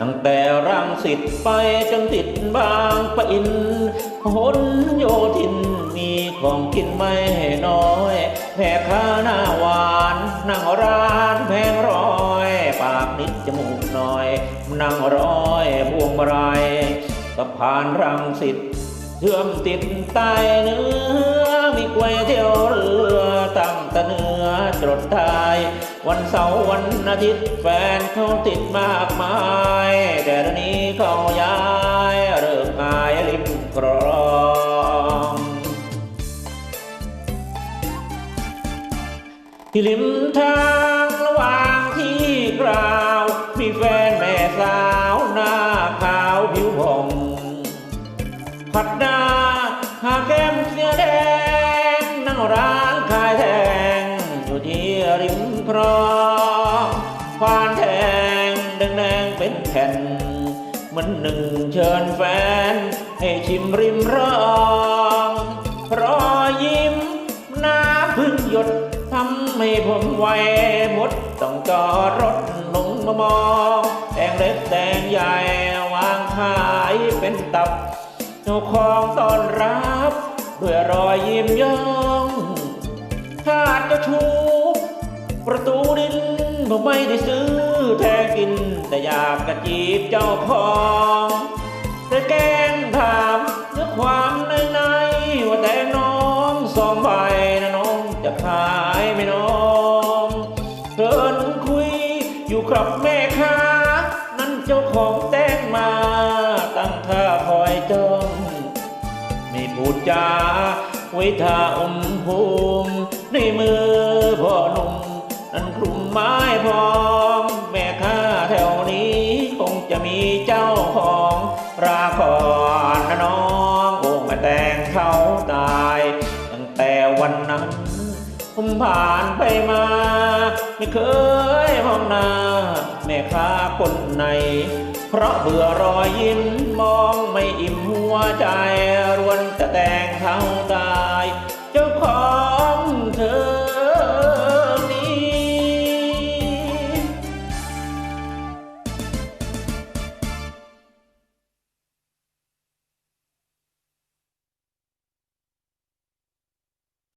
ตั้งแต่รังสิตไปจนติดบางปะอินหนโยธินมีของกินไม่น้อยแพ่ค้าหน้าหวานนั่งร้านแพงร้อย ปากนิดจมูกน้อย นั่งร้อยพวงมาลัยสะพานรังสิตเชื่อมติดใต้เนื้อมีกวยเที่ยวเรือตั้งแต่เนื้อจดไทยวันเสาร์วันอาทิตย์แฟนเขาติดมากมาย เขาย้ายเริ่มงายริมคลองที่ริมทางระหว่างที่กล่าว มีแฟนแม่สาวหน้าขาวผิวผ่องผัดหน้าหาแก้มเสียแดงนั่งร้านขายแทงอยู่ที่ริมคลองควานแทงแดงๆเป็นแผ่น มือนหนึ่งเชิญแฟน ให้ชิมริมรองรอยยิ้มหน้ำพึ่งหยดทำให้ผมไวหมดต้องจอดรถลงมามองแดงเล็กแดงใหญ่วางขายเป็นตับเจ้าของต้อนรับ ด้วยรอยยิ้มย่องถ้าจะชู ประตูดิน ผมไม่ได้ซื้อแทนกิน แต่อยากจะจีบเจ้าของแต่แกล้งถามเนื้อความในในว่าแต่น้องสองใบนะน้องจะขายไหมน้องเชิญคุยอยู่กับแม่ค้านั่นเจ้าของแต่งมาตั้งท่าคอยจ้องไม่พูดจาไว้ท่าอมภูมิในมือ ไม้พองแม่ค้าแถวนี้ คงจะมีเจ้าของราคอนนะน้องโอ้แม่แต่งเขาตาย ตั้งแต่วันนั้นผมผ่านไปมา ไม่เคยมองหน้าแม่ค้าคนไหน เพราะเบื่อรอยยิ้มมองไม่อิ่มหัวใจรวนจะแต่งเขาตาย เจ้าของ